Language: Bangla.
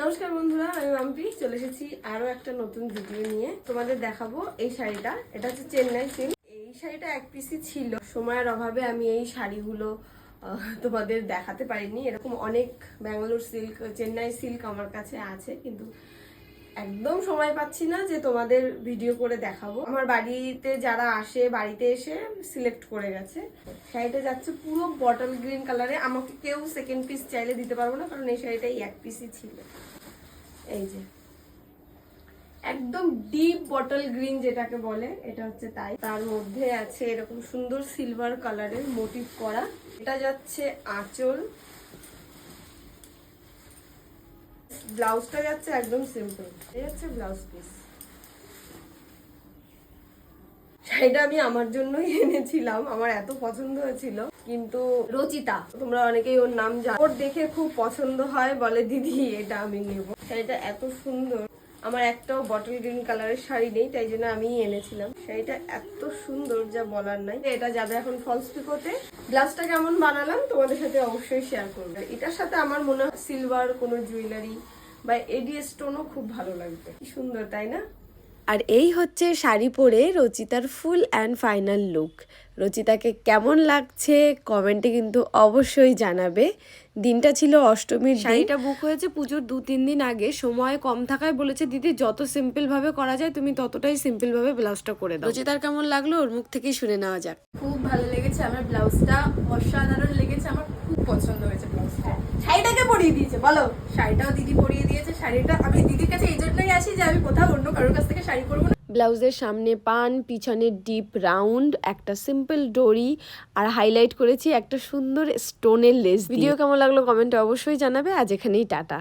নমস্কার বন্ধুরা, আমি মাম্পি। চলে এসেছি আরও একটা নতুন ভিডিও নিয়ে। তোমাদের দেখাবো এই শাড়িটা। এটা হচ্ছে চেন্নাই সিল্ক এই শাড়িটা এক পিসি ছিল। সময়ের অভাবে আমি এই শাড়িগুলো তোমাদের দেখাতে পারিনি। এরকম অনেক ব্যাঙ্গালোর সিল্ক চেন্নাই সিল্ক আমার কাছে আছে। কিন্তু একদম সময় পাচ্ছি না যে তোমাদের ভিডিও করে দেখাবো। আমার বাড়িতে যারা আসে, বাড়িতে এসে সিলেক্ট করে গেছে। শাড়িটা যাচ্ছে পুরো বটল গ্রিন কালারে আমাকে কেউ সেকেন্ড পিস চাইলে দিতে পারব না, কারণ এই শাড়িটা এক পিসই ছিল। এই যে। একদম ডিপ বটল গ্রিন যেটাকে বলে, এটা হচ্ছে তাই। তার মধ্যে আছে এরকম সুন্দর সিলভার কালারের মোটিভ করা। এটা যাচ্ছে আঁচল। ব্লাউজটা যাচ্ছে একদম সিম্পল এই হচ্ছে ব্লাউজ পিস শাড়িটা আমি আমার জন্যই এনেছিলাম, আমার এত পছন্দ হয়েছিল। কিন্তু রচিতা, তোমরা অনেকেই ওর নাম জানো। ওর দেখে খুব পছন্দ হয়, বলে, দিদি, এটা আমি নেব। শাড়িটা এত সুন্দর। আমার একটাও বটল গ্রিন কালারের শাড়ি নেই, তাই জন্য আমি এনেছিলাম। শাড়িটা এত সুন্দর যা বলার নাই। এটা যাবে এখন ফলস পিকোতে ব্লাউজটা কেমন বানালাম তোমাদের সাথে অবশ্যই শেয়ার করবে। এটার সাথে আমার মনে হয় সিলভার কোনো জুয়েলারি বা এডি স্টোনও খুব ভালো লাগবে। কি সুন্দর, তাই না? আর এই হচ্ছে শাড়ি পরে রচিতার ফুল অ্যান্ড ফাইনাল লুক। রচিতাকে কেমন লাগছে কমেন্টে কিন্তু অবশ্যই জানাবে। দিনটা ছিল অষ্টমীর শাড়িটা বুক হয়েছে পুজোর দু তিন দিন আগে। সময় কম থাকায় বলেছে দিদি যত সিম্পল ভাবে করা যায় তুমি ততটাই সিম্পল ভাবে ব্লাউজটা করে দাও। রচিতার কেমন লাগল? ওর মুখ থেকেই শুনে নেওয়া যাক। খুব ভালো লেগেছে আমার ব্লাউজটা। অসাধারণ লেগেছে। আমার খুব পছন্দ। পরিয়ে দিয়েছে বলো। শাড়িটাও দিদি পরিয়ে দিয়েছে শাড়িটা আমি দিদির কাছে এই জন্যই আসি যে আমি কোথাও অন্য কারোর কাছ থেকে শাড়ি পরবো না। ব্লাউজের সামনে পান পিছনে ডিপ রাউন্ড একটা সিম্পল ডোরি আর হাইলাইট করেছি একটা সুন্দর স্টোনের লেস ভিডিও কেমন লাগল কমেন্টে অবশ্যই জানাবে। আজ এখানেই টাটা।